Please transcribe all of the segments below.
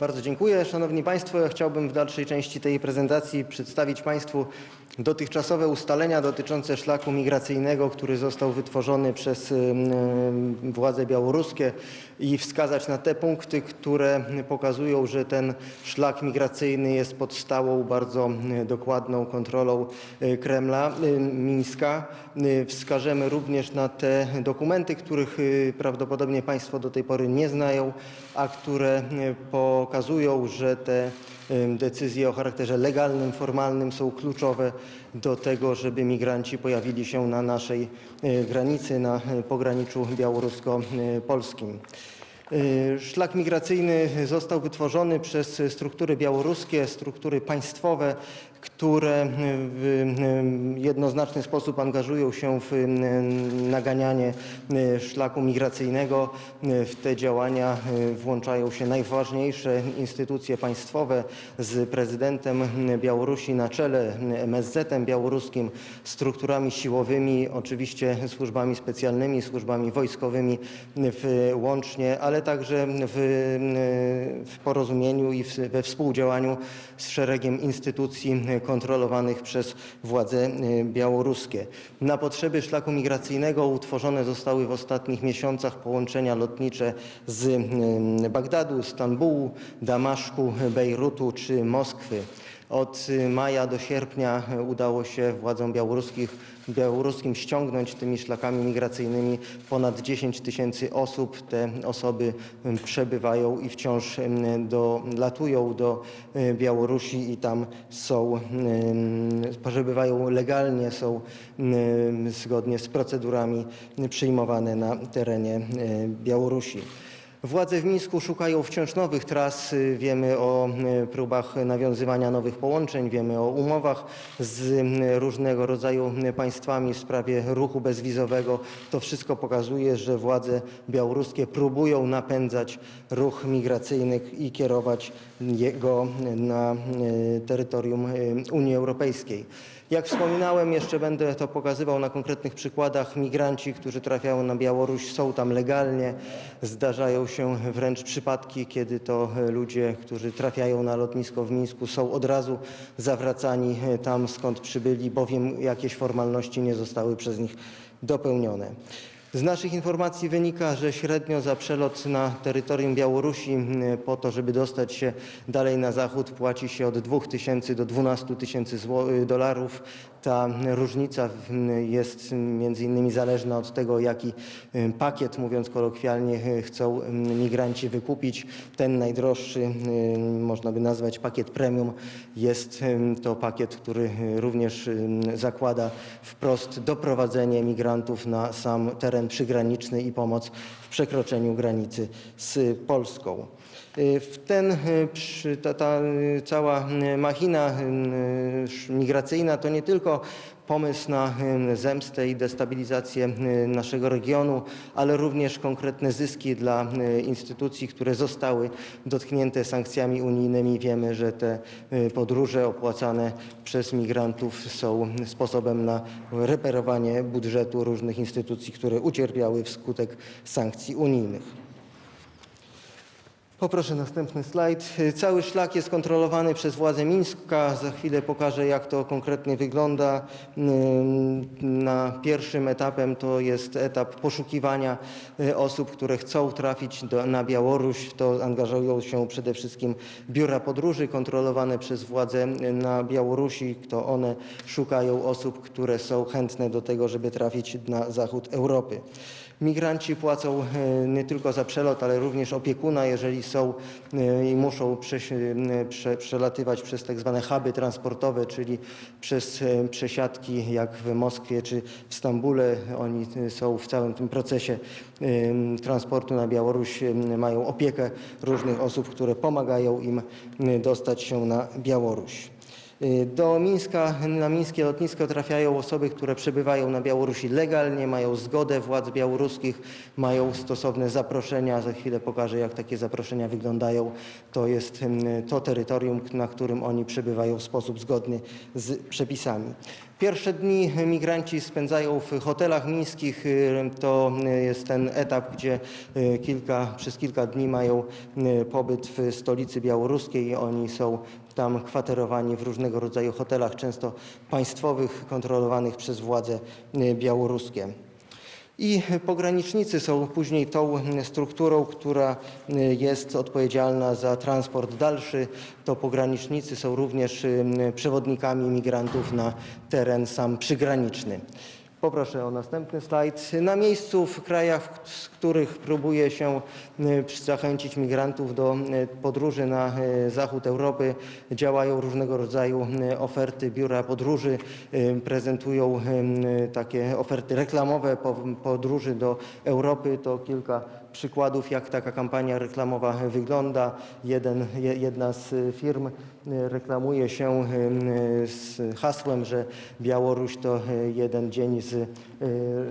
Bardzo dziękuję. Szanowni Państwo, ja chciałbym w dalszej części tej prezentacji przedstawić Państwu dotychczasowe ustalenia dotyczące szlaku migracyjnego, który został wytworzony przez władze białoruskie i wskazać na te punkty, które pokazują, że ten szlak migracyjny jest pod stałą, bardzo dokładną kontrolą y, Kremla, Mińska. Y, Wskażemy również na te dokumenty, których y, prawdopodobnie Państwo do tej pory nie znają, a które y, pokazują, że te decyzje o charakterze legalnym, formalnym są kluczowe do tego, żeby migranci pojawili się na naszej y, granicy, na y, pograniczu białorusko-polskim. Y, Szlak migracyjny został wytworzony przez struktury białoruskie, struktury państwowe, które w y, jednoznaczny sposób angażują się w y, naganianie y, szlaku migracyjnego. Y, W te działania y, włączają się najważniejsze instytucje państwowe z prezydentem Białorusi na czele, MSZ-em białoruskim, strukturami siłowymi, oczywiście służbami specjalnymi, służbami wojskowymi łącznie, ale także w, w porozumieniu i we współdziałaniu z szeregiem instytucji kontrolowanych przez władze y, białoruskie. Na potrzeby szlaku migracyjnego utworzone zostały w ostatnich miesiącach połączenia lotnicze z y, Bagdadu, Stambułu, Damaszku, Bejrutu czy Moskwy. Od maja do sierpnia udało się władzom białoruskich, białoruskim ściągnąć tymi szlakami migracyjnymi ponad 10 tysięcy osób. Te osoby przebywają i wciąż y, dolatują do Białorusi i tam są, przebywają legalnie, są zgodnie z procedurami przyjmowane na terenie Białorusi. Władze w Mińsku szukają wciąż nowych tras. Wiemy o y, próbach nawiązywania nowych połączeń, wiemy o umowach z y, różnego rodzaju państwami w sprawie ruchu bezwizowego. To wszystko pokazuje, że władze białoruskie próbują napędzać ruch migracyjny i kierować jego na y, terytorium Unii Europejskiej. Jak wspominałem, jeszcze będę to pokazywał na konkretnych przykładach. Migranci, którzy trafiają na Białoruś, są tam legalnie. Zdarzają się wręcz przypadki, kiedy to ludzie, którzy trafiają na lotnisko w Mińsku, są od razu zawracani tam, skąd przybyli, bowiem jakieś formalności nie zostały przez nich dopełnione. Z naszych informacji wynika, że średnio za przelot na terytorium Białorusi m, po to, żeby dostać się dalej na zachód płaci się od 2 tysięcy do 12 tysięcy dolarów. Ta różnica jest między innymi zależna od tego, jaki y, pakiet, mówiąc kolokwialnie, y, chcą y, migranci wykupić. Ten najdroższy, można by nazwać pakiet premium, jest to pakiet, który również zakłada wprost doprowadzenie migrantów na sam teren przygraniczny i pomoc w przekroczeniu granicy z Polską. Y, W ten, y, ta, ta y, cała machina migracyjna to nie tylko pomysł na zemstę i destabilizację naszego regionu, ale również konkretne zyski dla instytucji, które zostały dotknięte sankcjami unijnymi. Wiemy, że te podróże opłacane przez migrantów są sposobem na reperowanie budżetu różnych instytucji, które ucierpiały wskutek sankcji unijnych. Poproszę następny slajd. Cały szlak jest kontrolowany przez władze Mińska. Za chwilę pokażę, jak to konkretnie wygląda. Ym, Na pierwszym etapem to jest etap poszukiwania y, osób, które chcą trafić do, na Białoruś. To angażują się przede wszystkim biura podróży kontrolowane przez władze y, na Białorusi. To one szukają osób, które są chętne do tego, żeby trafić na zachód Europy. Migranci płacą e, nie tylko za przelot, ale również opiekuna, jeżeli są e, i muszą e, prze, przelatywać przez tak zwane huby transportowe, czyli przez przesiadki jak w Moskwie czy w Stambule. Oni są w całym tym procesie transportu na Białoruś, mają opiekę różnych osób, które pomagają im dostać się na Białoruś. Y, Do Mińska, na mińskie lotnisko trafiają osoby, które przebywają na Białorusi legalnie, mają zgodę władz białoruskich, mają stosowne zaproszenia. Za chwilę pokażę, jak takie zaproszenia wyglądają. To jest ym, to terytorium, na którym oni przebywają w sposób zgodny z przepisami. Pierwsze dni migranci spędzają w hotelach miejskich. Y, To y, jest ten etap, gdzie kilka, przez kilka dni mają pobyt w stolicy białoruskiej. Oni są tam kwaterowani w różnego rodzaju hotelach, często państwowych, kontrolowanych przez władze y, białoruskie. I pogranicznicy są później tą strukturą, która y, jest odpowiedzialna za transport dalszy. To pogranicznicy są również y, przewodnikami migrantów na teren sam przygraniczny. Poproszę o następny slajd. Na miejscu w krajach, z których próbuje się y, zachęcić migrantów do y, podróży na y, zachód Europy, działają różnego rodzaju oferty. Biura podróży prezentują takie oferty reklamowe po- podróży do Europy. To kilka przykładów, jak taka kampania reklamowa wygląda. Jeden, je- jedna z firm y, reklamuje się y, z hasłem, że Białoruś to y, jeden dzień z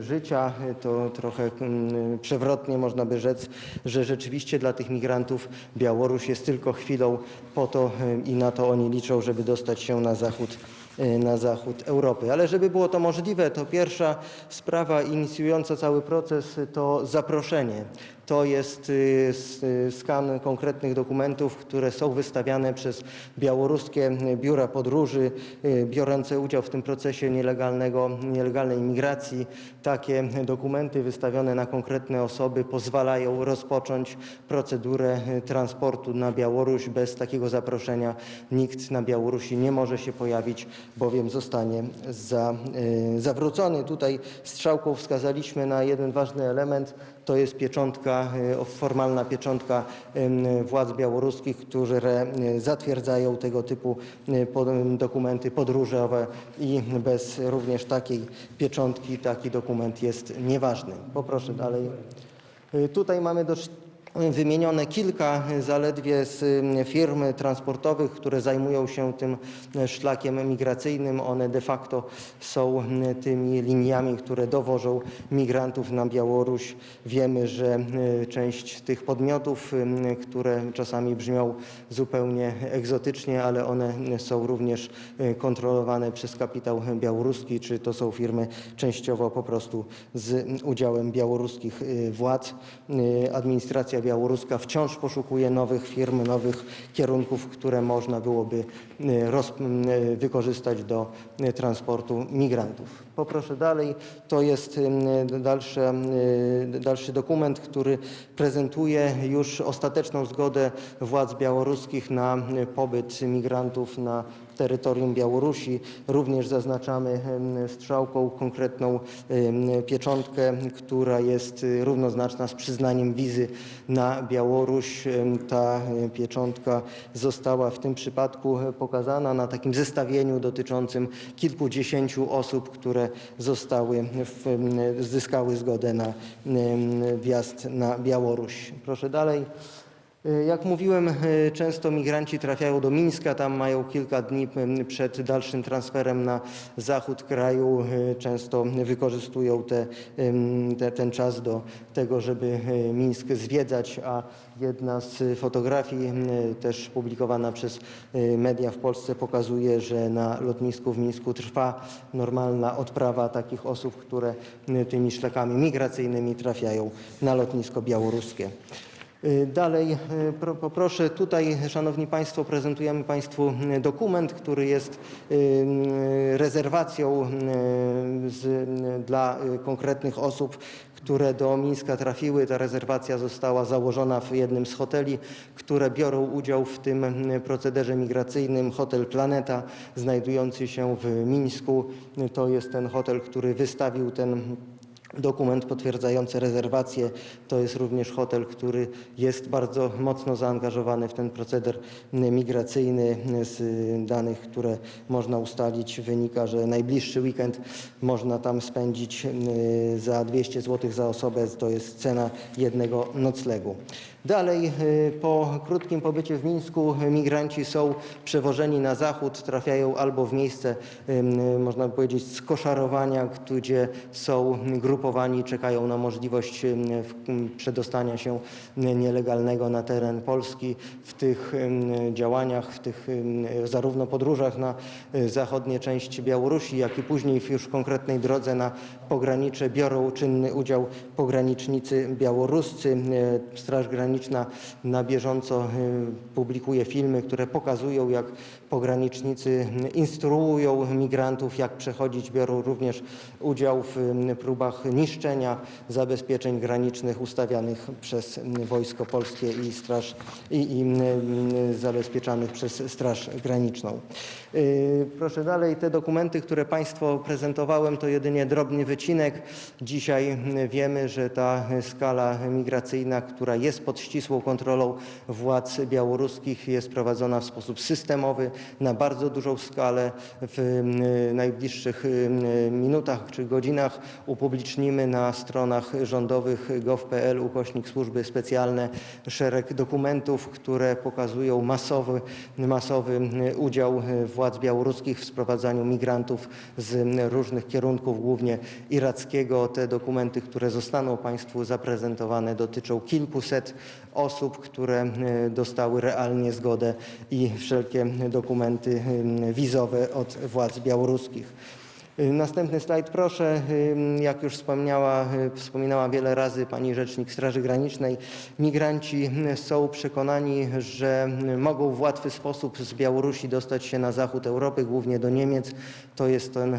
życia. To trochę mm, przewrotnie można by rzec, że rzeczywiście dla tych migrantów Białoruś jest tylko chwilą po to i na to oni liczą, żeby dostać się na zachód na zachód Europy. Ale żeby było to możliwe, to pierwsza sprawa inicjująca cały proces to zaproszenie. To jest y, y, skan konkretnych dokumentów, które są wystawiane przez białoruskie biura podróży y, biorące udział w tym procesie nielegalnego, nielegalnej imigracji. Takie dokumenty wystawione na konkretne osoby pozwalają rozpocząć procedurę transportu na Białoruś. Bez takiego zaproszenia nikt na Białorusi nie może się pojawić, bowiem zostanie za, zawrócony. Tutaj strzałką wskazaliśmy na jeden ważny element, to jest pieczątka, y, formalna pieczątka władz białoruskich, które zatwierdzają tego typu pod- dokumenty podróżowe i bez również takiej pieczątki taki dokument jest nieważny. Poproszę dalej. Y, Tutaj mamy dość wymienione kilka zaledwie z firm transportowych, które zajmują się tym szlakiem migracyjnym. One de facto są tymi liniami, które dowożą migrantów na Białoruś. Wiemy, że część tych podmiotów, które czasami brzmią zupełnie egzotycznie, ale one są również y, kontrolowane przez kapitał białoruski, czy to są firmy częściowo po prostu z udziałem białoruskich y, władz. Y, Administracja białoruska wciąż poszukuje nowych firm, nowych kierunków, które można byłoby y, y, wykorzystać do y, transportu migrantów. Poproszę dalej. To jest dalsze, dalszy dokument, który prezentuje już ostateczną zgodę władz białoruskich na pobyt migrantów na terytorium Białorusi. Również zaznaczamy strzałką konkretną pieczątkę, która jest y, równoznaczna z przyznaniem wizy na Białoruś. Ta e, pieczątka została w tym przypadku e, pokazana na takim zestawieniu dotyczącym kilkudziesięciu osób, które zostały, w, zyskały zgodę na wjazd na Białoruś. Proszę dalej. Y, Jak mówiłem, y, często migranci trafiają do Mińska, tam mają kilka dni przed dalszym transferem na zachód kraju. Y, Często wykorzystują te, te, ten czas do tego, żeby Mińsk zwiedzać, a jedna z fotografii też publikowana przez media w Polsce pokazuje, że na lotnisku w Mińsku trwa normalna odprawa takich osób, które tymi szlakami migracyjnymi trafiają na lotnisko białoruskie. Y, Dalej y, pro, poproszę, tutaj Szanowni Państwo prezentujemy Państwu y, dokument, który jest rezerwacją z, dla konkretnych osób, które do Mińska trafiły. Ta rezerwacja została założona w jednym z hoteli, które biorą udział w tym procederze migracyjnym. Hotel Planeta znajdujący się w Mińsku. To jest ten hotel, który wystawił ten Dokument potwierdzający rezerwację to jest również hotel, który jest bardzo mocno zaangażowany w ten proceder migracyjny. Z danych, które można ustalić, wynika, że najbliższy weekend można tam spędzić y, za 200 zł za osobę. To jest cena jednego noclegu. Dalej, y, po krótkim pobycie w Mińsku, migranci są przewożeni na zachód, trafiają albo w miejsce, y, można by powiedzieć, skoszarowania, gdzie są grupowani, czekają na możliwość przedostania się nielegalnego na teren Polski. W tych działaniach, w tych zarówno podróżach na y, zachodnie części Białorusi, jak i później w już konkretnej drodze na pogranicze biorą czynny udział pogranicznicy białoruscy. E, Straż Graniczna na bieżąco e, publikuje filmy, które pokazują, jak pogranicznicy instruują migrantów, jak przechodzić. Biorą również udział w próbach niszczenia zabezpieczeń granicznych ustawianych przez Wojsko Polskie i Straż i, i zabezpieczanych przez Straż Graniczną. Y, Proszę dalej, te dokumenty, które Państwu prezentowałem, to jedynie drobny wycinek. Dzisiaj wiemy, że ta skala migracyjna, która jest pod ścisłą kontrolą władz białoruskich, jest prowadzona w sposób systemowy, na bardzo dużą skalę. W mm, najbliższych mm, minutach czy godzinach upublicznimy na stronach rządowych gov.pl ukośnik służby specjalne szereg dokumentów, które pokazują masowy, masowy udział władz białoruskich w sprowadzaniu migrantów z różnych kierunków, głównie irackiego. Te dokumenty, które zostaną Państwu zaprezentowane, dotyczą kilkuset osób, które e, dostały realnie zgodę i wszelkie dokumenty e, wizowe od władz białoruskich. Y, Następny slajd proszę. Y, Jak już wspomniała, y, wspominała wiele razy pani rzecznik Straży Granicznej, migranci są przekonani, że mogą w łatwy sposób z Białorusi dostać się na zachód Europy, głównie do Niemiec. To jest ten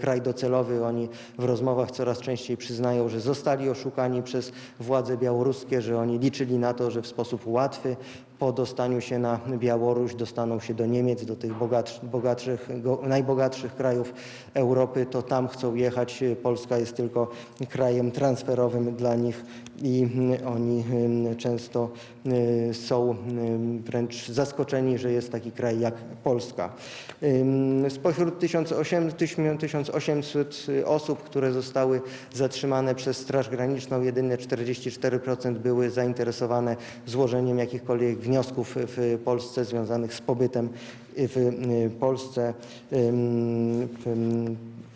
kraj docelowy. Oni w rozmowach coraz częściej przyznają, że zostali oszukani przez władze białoruskie, że oni liczyli na to, że w sposób łatwy po dostaniu się na Białoruś dostaną się do Niemiec, do tych bogatsz, bogatszych, najbogatszych krajów Europy, to tam chcą jechać. Polska jest tylko krajem transferowym dla nich i oni mm, często są mm, wręcz zaskoczeni, że jest taki kraj jak Polska. Ym, Spośród 1800 1800 osób, które zostały zatrzymane przez Straż Graniczną, jedynie 44% były zainteresowane złożeniem jakichkolwiek wniosków w Polsce związanych z pobytem w y, Polsce.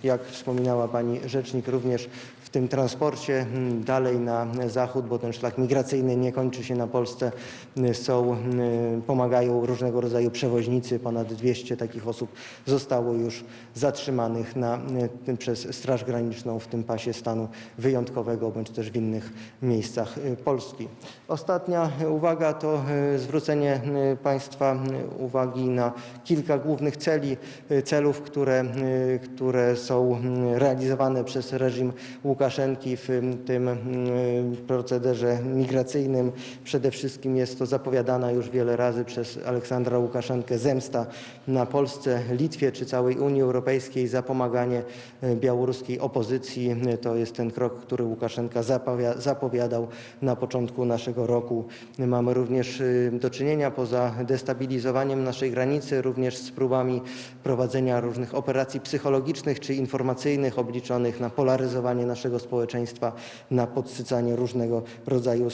Jak wspominała pani rzecznik, również w tym transporcie mm, dalej na zachód, bo ten szlak migracyjny nie kończy się na Polsce, są, y, pomagają różnego rodzaju przewoźnicy. Ponad 200 takich osób zostało już zatrzymanych na, y, przez Straż Graniczną w tym pasie stanu wyjątkowego, bądź też w innych miejscach Polski. Ostatnia uwaga to zwrócenie Państwa uwagi na kilka głównych celi, celów, które, które są y, realizowane przez reżim Łukaszenki w tym y, procederze migracyjnym. Przede wszystkim jest to zapowiadana już wiele razy przez Aleksandra Łukaszenkę zemsta na Polsce, Litwie czy całej Unii Europejskiej za pomaganie y, białoruskiej opozycji. To jest ten krok, który Łukaszenka zapowia- zapowiadał na początku naszego roku. Mamy również y, do czynienia poza destabilizowaniem naszej granicy, również z próbami prowadzenia różnych operacji psychologicznych czy informacyjnych obliczonych na polaryzowanie naszego społeczeństwa, na podsycanie różnego rodzaju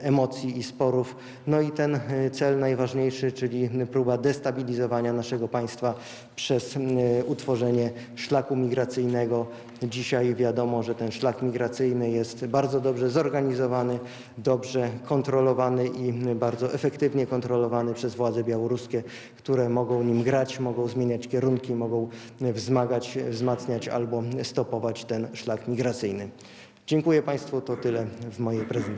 emocji i sporów. No i ten y, cel najważniejszy, czyli próba destabilizowania naszego państwa przez m, utworzenie szlaku migracyjnego. Dzisiaj wiadomo, że ten szlak migracyjny jest bardzo dobrze zorganizowany, dobrze kontrolowany i bardzo efektywnie kontrolowany przez władze białoruskie, które mogą nim grać, mogą zmieniać kierunki, mogą wzmagać, wzmacniać albo stopować ten szlak migracyjny. Dziękuję Państwu, to tyle w mojej prezentacji.